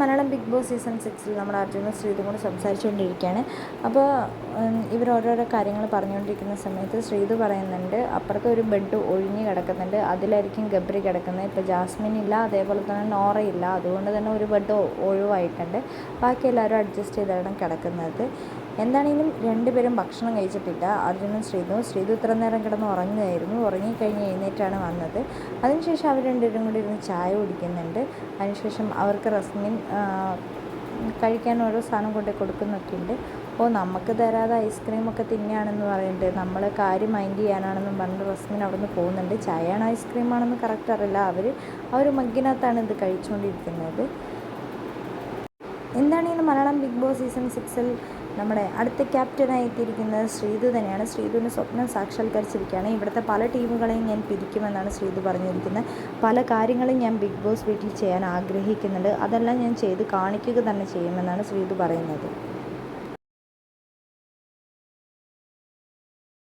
Malayalam big boss season സിക്സിൽ നമ്മൾ അർജുനും ശ്രീതും കൂടെ സംസാരിച്ചുകൊണ്ടിരിക്കുകയാണ്. അപ്പോൾ ഇവർ ഓരോരോ കാര്യങ്ങൾ പറഞ്ഞുകൊണ്ടിരിക്കുന്ന സമയത്ത് ശ്രീതു പറയുന്നുണ്ട് അപ്പുറത്തെ ഒരു ബെഡ് ഒഴിഞ്ഞ് കിടക്കുന്നുണ്ട് അതിലായിരിക്കും ഗബ്രി കിടക്കുന്നത്. ഇപ്പോൾ ജാസ്മിൻ ഇല്ല അതേപോലെ തന്നെ നോറയില്ല അതുകൊണ്ട് തന്നെ ഒരു ബെഡ് ഒഴിവായിട്ടുണ്ട്. ബാക്കി എല്ലാവരും അഡ്ജസ്റ്റ് ചെയ്താണ് കിടക്കുന്നത്. എന്താണെങ്കിലും രണ്ടുപേരും ഭക്ഷണം കഴിച്ചിട്ടില്ല. അർജുനും ശ്രീതുവും ശ്രീതു ഇത്ര നേരം കിടന്ന് ഉറങ്ങുകയായിരുന്നു. ഉറങ്ങിക്കഴിഞ്ഞ് എഴുന്നേറ്റാണ് വന്നത്. അതിനുശേഷം അവർ രണ്ടുപേരും കൂടി ഇരുന്ന് ചായ കുടിക്കുന്നുണ്ട്. അതിനുശേഷം അവർക്ക് റസ്മിൻ കഴിക്കാൻ ഓരോ സാധനം കൊണ്ട് കൊടുക്കുന്നൊക്കെ ഉണ്ട്. ഓ നമുക്ക് തരാതെ ഐസ്ക്രീമൊക്കെ തിന്നെയാണെന്ന് പറയുന്നുണ്ട് നമ്മൾ കാര്യം മൈൻഡ് ചെയ്യാനാണെന്നും പറഞ്ഞ് റസ്മിൻ അവിടെ നിന്ന് പോകുന്നുണ്ട്. ചായയാണോ ഐസ്ക്രീമാണെന്ന് കറക്റ്റ് അറിയില്ല. അവർ ആ ഒരു മഗ്ഗിനകത്താണ് ഇത് കഴിച്ചുകൊണ്ടിരിക്കുന്നത്. എന്താണെങ്കിലും മലയാളം ബിഗ് ബോസ് സീസൺ സിക്സിൽ നമ്മുടെ അടുത്ത ക്യാപ്റ്റനായി എത്തിയിരിക്കുന്നത് ശ്രീതു തന്നെയാണ്. ശ്രീതുവിന്റെ സ്വപ്നം സാക്ഷാത്കരിച്ചിരിക്കുകയാണ്. ഇവിടുത്തെ പല ടീമുകളെയും ഞാൻ പിരിക്കുമെന്നാണ് ശ്രീതു പറഞ്ഞിരിക്കുന്നത്. പല കാര്യങ്ങളും ഞാൻ ബിഗ് ബോസ് വീട്ടിൽ ചെയ്യാൻ ആഗ്രഹിക്കുന്നുണ്ട്. അതെല്ലാം ഞാൻ ചെയ്ത് കാണിക്കുക തന്നെ ചെയ്യുമെന്നാണ് ശ്രീതു പറയുന്നത്.